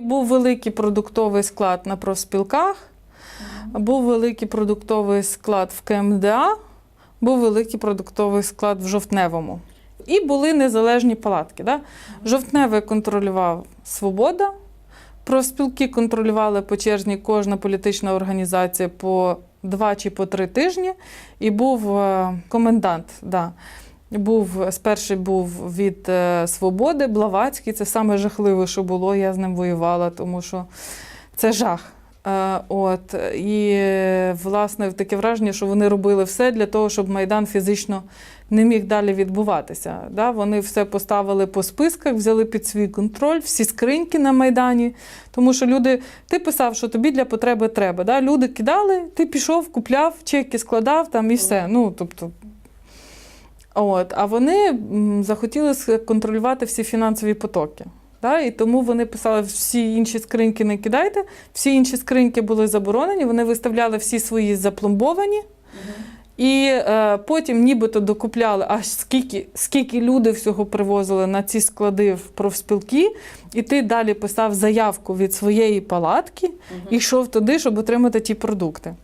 Був великий продуктовий склад на профспілках, був великий продуктовий склад в КМДА, був великий продуктовий склад в жовтневому. І були незалежні палатки. Да? Жовтневе контролював Свобода. Профспілки контролювали по черзні кожна політична організація по два чи по три тижні. І був е, комендант. Да. Був спершу був від е, Свободи, Блаватський. Це саме жахливе, що було. Я з ним воювала, тому що це жах. Е, От і власне таке враження, що вони робили все для того, щоб майдан фізично не міг далі відбуватися. Да? Вони все поставили по списках, взяли під свій контроль, всі скриньки на майдані. Тому що люди, ти писав, що тобі для потреби треба. Да? Люди кидали, ти пішов, купляв, чеки складав там і все. Ну тобто. От, а вони захотіли контролювати всі фінансові потоки. Да? І тому вони писали, всі інші скриньки не кидайте, всі інші скриньки були заборонені, вони виставляли всі свої запломбовані. І е, потім нібито докупляли, аж скільки, скільки люди всього привозили на ці склади в профспілки, і ти далі писав заявку від своєї палатки і йшов туди, щоб отримати ті продукти.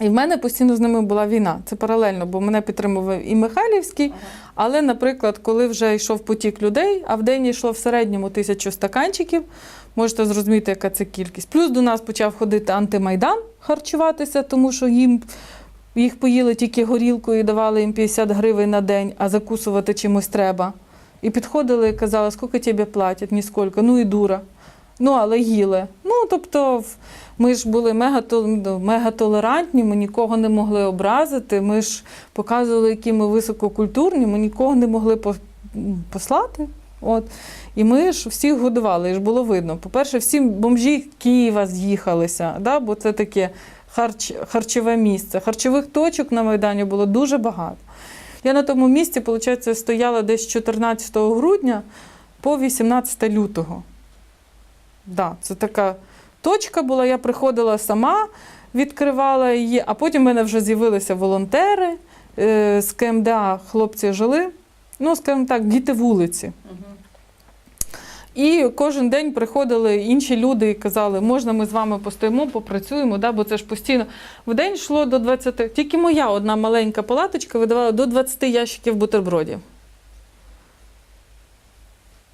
І в мене постійно з ними була війна. Це паралельно, бо мене підтримував і Михайлівський. Але, наприклад, коли вже йшов потік людей, а в день йшло в середньому тисячу стаканчиків, можете зрозуміти, яка це кількість. Плюс до нас почав ходити антимайдан харчуватися, тому що їм їх поїли тільки горілкою і давали їм 50 гривень на день, а закусувати чимось треба. І підходили і казали, скільки тобі платять, ніскільки, ну і дура. Ну, але їли. Ну, тобто, ми ж були мега, тол- мега толерантні, ми нікого не могли образити. Ми ж показували, які ми висококультурні, ми нікого не могли послати. От. І ми ж всіх годували, і ж було видно. По-перше, всі бомжі Києва з'їхалися, да? бо це таке харч, харчове місце. Харчових точок на Майдані було дуже багато. Я на тому місці, виходить, стояла десь 14 грудня по 18 лютого. Да, це така точка була. Я приходила сама, відкривала її, а потім в мене вже з'явилися волонтери е, з КМДА. Хлопці жили. Ну, скажімо так, діти вулиці. І кожен день приходили інші люди і казали, можна ми з вами постоїмо, попрацюємо, да? бо це ж постійно. В день йшло до 20. Тільки моя одна маленька палаточка видавала до 20 ящиків бутербродів.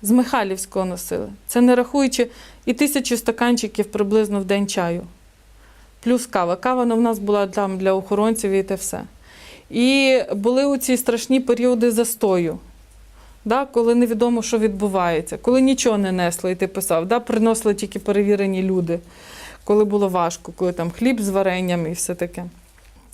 З Михайлівського носили. Це не рахуючи і тисячу стаканчиків приблизно в день чаю. Плюс кава. Кава ну, в нас була там для охоронців і те все. І були у ці страшні періоди застою да, коли невідомо, що відбувається, коли нічого не несли, і ти писав, да, приносили тільки перевірені люди, коли було важко, коли там хліб з варенням і все таке.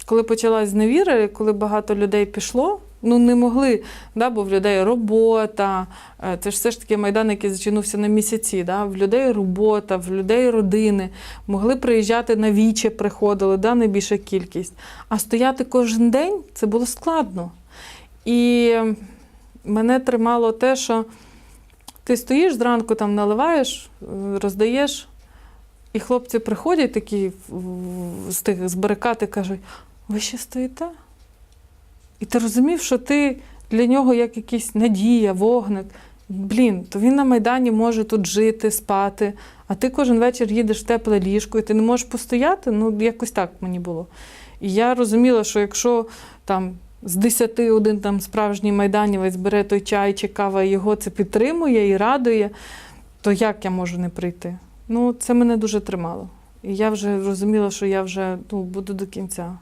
Коли почалась зневіра, коли багато людей пішло, ну не могли, да, бо в людей робота, е, це ж все ж таки майдан, який зачинувся на місяці. Да, в людей робота, в людей родини, могли приїжджати на віче, приходили, да, найбільша кількість. А стояти кожен день це було складно. І мене тримало те, що ти стоїш зранку, там наливаєш, е, роздаєш, і хлопці приходять такі з тих з барикад і кажуть: ви ще стоїте? І ти розумів, що ти для нього як якийсь надія, вогник. Блін, то він на Майдані може тут жити, спати, а ти кожен вечір їдеш в тепле ліжко, і ти не можеш постояти. Ну, якось так мені було. І я розуміла, що якщо там з 10 один там справжній майданівець бере той чай чи кава, і його це підтримує і радує, то як я можу не прийти? Ну, це мене дуже тримало. І я вже розуміла, що я вже ну, буду до кінця.